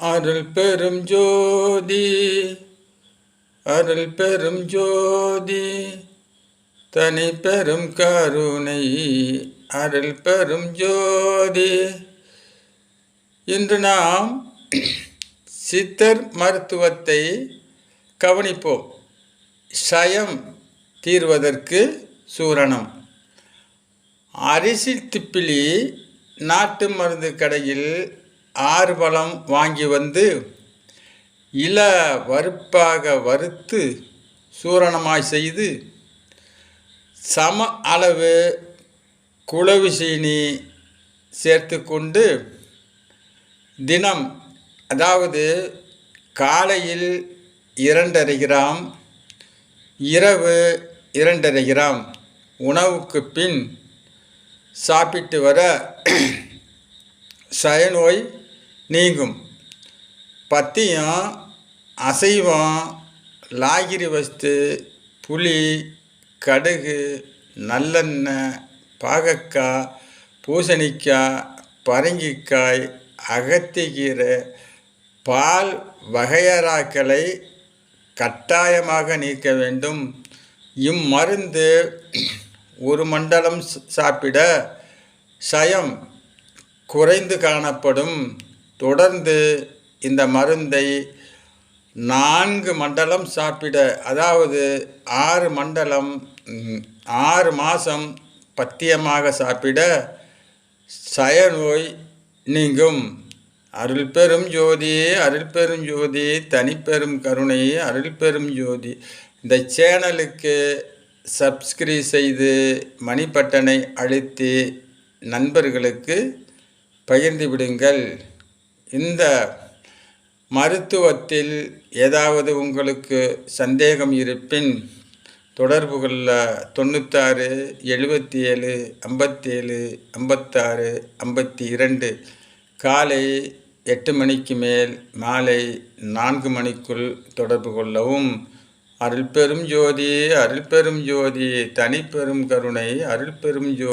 அருள் பெரும் ஜோதி அருள் பெரும் ஜோதி. தனி பெரும் கருணை அருள் பெரும் ஜோதி. இன்று நாம் சித்தர் மருத்துவத்தை கவனிப்போம். சயம் தீர்வதற்கு சூரணம். அரிசி திப்பிலி நாட்டு மருந்து கடையில் ஆறு வாங்கி வந்து இள வறுப்பாக வறுத்து சூரணமாய் செய்து சம அளவு குளவு சீனி சேர்த்து கொண்டு தினம் அதாவது காலையில் இரண்டரை கிராம் இரவு இரண்டரை கிராம் உணவுக்கு பின் சாப்பிட்டு வர சயநோய் நீங்கும். பத்தியம் அசைவம் லாகிரி வஸ்து புளி கடுகு நல்லெண்ணெய் பாகக்காய் பூசணிக்காய் பரங்கிக்காய் அகத்திக்கீரை பால் வகையறாக்களை கட்டாயமாக நீக்க வேண்டும். இம்மருந்து ஒரு மண்டலம் சாப்பிட சயம் குறைந்து காணப்படும். தொடர்ந்து இந்த மருந்தை நான்கு மண்டலம் சாப்பிட அதாவது ஆறு மண்டலம் ஆறு மாதம் பத்தியமாக சாப்பிட சயநோய் நீங்கும். அருள் பெரும் ஜோதி அருள் பெரும் ஜோதி தனிப்பெரும் கருணை அருள் பெரும் ஜோதி. இந்த சேனலுக்கு சப்ஸ்கிரைப் செய்து மணிப்பட்டனை அழுத்தி நண்பர்களுக்கு பகிர்ந்து விடுங்கள். இந்த மருத்துவத்தில் ஏதாவது உங்களுக்கு சந்தேகம் இருப்பின் தொடர்பு கொள்ள தொண்ணூத்தாறு எழுபத்தி ஏழு ஐம்பத்தேழு ஐம்பத்தாறு ஐம்பத்தி இரண்டு காலை எட்டு மணிக்கு மேல் மாலை நான்கு மணிக்குள் தொடர்பு கொள்ளவும். அருள் பெரும் ஜோதி அருள் பெரும் ஜோதி தனிப்பெரும் கருணை அருள் பெரும் ஜோதி